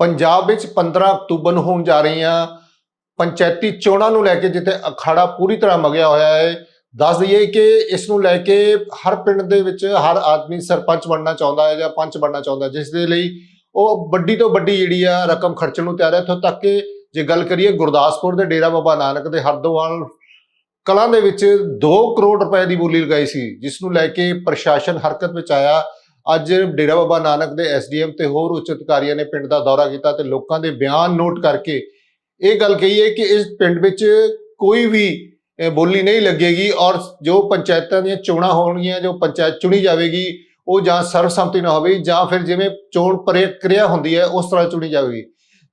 ਪੰਜਾਬ ਵਿੱਚ 15 ਅਕਤੂਬਰ ਨੂੰ ਹੋਣ ਜਾ ਰਹੀਆਂ ਪੰਚਾਇਤੀ ਚੋਣਾਂ ਨੂੰ ਲੈ ਕੇ ਜਿੱਥੇ ਅਖਾੜਾ ਪੂਰੀ ਤਰ੍ਹਾਂ ਮਗਿਆ ਹੋਇਆ ਹੈ, ਦੱਸ ਦਈਏ ਕਿ ਇਸ ਨੂੰ ਲੈ ਕੇ ਹਰ ਪਿੰਡ ਦੇ ਵਿੱਚ ਹਰ ਆਦਮੀ ਸਰਪੰਚ ਬਣਨਾ ਚਾਹੁੰਦਾ ਹੈ ਜਾਂ ਪੰਚ ਬਣਨਾ ਚਾਹੁੰਦਾ ਜਿਸ ਦੇ ਲਈ ਉਹ ਵੱਡੀ ਤੋਂ ਵੱਡੀ ਜਿਹੜੀ ਆ ਰਕਮ ਖਰਚਣ ਨੂੰ ਤਿਆਰ ਹੈ। ਇੱਥੋਂ ਤੱਕ ਕਿ ਜੇ ਗੱਲ ਕਰੀਏ ਗੁਰਦਾਸਪੁਰ ਦੇ ਡੇਰਾ ਬਾਬਾ ਨਾਨਕ ਦੇ ਹਰਦੋਵਾਲ ਕਲਾਂ ਦੇ ਵਿੱਚ 2 ਕਰੋੜ ਰੁਪਏ ਦੀ ਬੋਲੀ ਲਗਾਈ ਸੀ, ਜਿਸ ਨੂੰ ਲੈ ਕੇ ਪ੍ਰਸ਼ਾਸਨ ਹਰਕਤ ਵਿੱਚ ਆਇਆ ਅੱਜ ਡੇਰਾ ਬਾਬਾ ਨਾਨਕ ਦੇ ਐਸਡੀਐਮ ਤੇ ਹੋਰ ਉੱਚ ਅਧਿਕਾਰੀਆਂ ਨੇ ਪਿੰਡ ਦਾ ਦੌਰਾ ਕੀਤਾ ਤੇ ਲੋਕਾਂ ਦੇ ਬਿਆਨ ਨੋਟ ਕਰਕੇ ਇਹ ਗੱਲ ਕਹੀ ਹੈ ਕਿ ਇਸ ਪਿੰਡ ਵਿੱਚ ਕੋਈ ਵੀ ਬੋਲੀ ਨਹੀਂ ਲੱਗੇਗੀ ਔਰ ਜੋ ਪੰਚਾਇਤਾਂ ਦੀਆਂ ਚੋਣਾਂ ਹੋਣਗੀਆਂ, ਜੋ ਪੰਚਾਇਤ ਚੁਣੀ ਜਾਵੇਗੀ, ਉਹ ਜਾਂ ਸਰਵਸੰਮਤੀ ਨਾਲ ਹੋਵੇ ਜਾਂ ਫਿਰ ਜਿਵੇਂ ਚੋਣ ਪ੍ਰਕਿਰਿਆ ਹੁੰਦੀ ਹੈ, ਉਸ ਤਰ੍ਹਾਂ ਚੁਣੀ ਜਾਵੇਗੀ।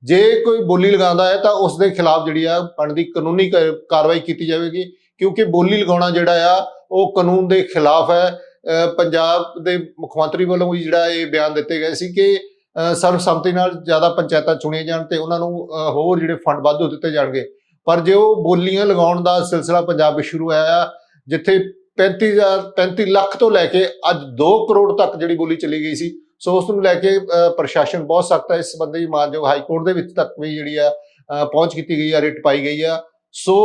ਜੇ ਕੋਈ ਬੋਲੀ ਲਗਾਉਂਦਾ ਹੈ ਤਾਂ ਉਸ ਦੇ ਖਿਲਾਫ ਜਿਹੜੀ ਆ ਬਣਦੀ ਕਾਨੂੰਨੀ ਕ- ਕਾਰਵਾਈ ਕੀਤੀ ਜਾਵੇਗੀ ਕਿਉਂਕਿ ਬੋਲੀ ਲਗਾਉਣਾ ਜਿਹੜਾ ਆ, ਉਹ ਕਾਨੂੰਨ ਦੇ ਖਿਲਾਫ ਹੈ। ਪੰਜਾਬ ਦੇ ਮੁੱਖ ਮੰਤਰੀ ਵੱਲੋਂ ਵੀ ਜਿਹੜਾ ਇਹ ਬਿਆਨ ਦਿੱਤੇ ਗਏ ਸੀ ਕਿ ਸਰਬਸੰਮਤੀ ਨਾਲ ਜ਼ਿਆਦਾ ਪੰਚਾਇਤਾਂ ਚੁਣੀਆਂ ਜਾਣ ਤੇ ਉਹਨਾਂ ਨੂੰ ਹੋਰ ਜਿਹੜੇ ਫੰਡ ਵਾਧੂ ਦਿੱਤੇ ਜਾਣਗੇ। ਪਰ ਜੇ ਉਹ ਬੋਲੀਆਂ ਲਗਾਉਣ ਦਾ ਸਿਲਸਿਲਾ ਪੰਜਾਬ ਵਿੱਚ ਸ਼ੁਰੂ ਹੋਇਆ ਆ, ਜਿੱਥੇ 35000 35 ਲੱਖ ਤੋਂ ਲੈ ਕੇ ਅੱਜ 2 ਕਰੋੜ ਤੱਕ ਜਿਹੜੀ ਬੋਲੀ ਚਲੀ ਗਈ ਸੀ ਸੋ ਉਸ ਨੂੰ ਲੈ ਕੇ ਪ੍ਰਸ਼ਾਸਨ ਬਹੁਤ ਸਖਤ ਹੈ। ਇਸ ਸੰਬੰਧੀ ਮਾਨਯੋਗ ਹਾਈ ਕੋਰਟ ਦੇ ਵਿੱਚ ਤੱਕ ਵੀ ਜਿਹੜੀ ਆ ਪਹੁੰਚ ਕੀਤੀ ਗਈ ਆ ਰਿਟ ਪਾਈ ਗਈ ਆ। ਸੋ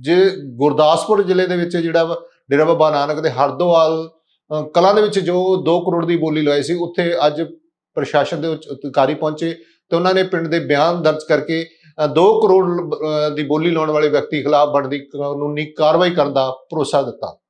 ਜੇ ਗੁਰਦਾਸਪੁਰ ਜ਼ਿਲ੍ਹੇ ਦੇ ਵਿੱਚ ਜਿਹੜਾ ਵਾ ਡੇਰਾ ਬਾਬਾ ਨਾਨਕ ਦੇ ਹਰਦੋਵਾਲ ਕਲਾਂ ਦੇ ਵਿੱਚ ਜੋ 2 ਕਰੋੜ ਦੀ ਬੋਲੀ ਲਵਾਈ ਸੀ, ਉੱਥੇ ਅੱਜ ਪ੍ਰਸ਼ਾਸਨ ਦੇ ਉੱਚ ਅਧਿਕਾਰੀ ਪਹੁੰਚੇ ਤੇ ਉਹਨਾਂ ਨੇ ਪਿੰਡ ਦੇ ਬਿਆਨ ਦਰਜ ਕਰਕੇ 2 ਕਰੋੜ ਦੀ ਬੋਲੀ ਲਾਉਣ ਵਾਲੇ ਵਿਅਕਤੀ ਖਿਲਾਫ ਬਣਦੀ ਕਾਨੂੰਨੀ ਕਾਰਵਾਈ ਕਰਨ ਦਾ ਭਰੋਸਾ ਦਿੱਤਾ।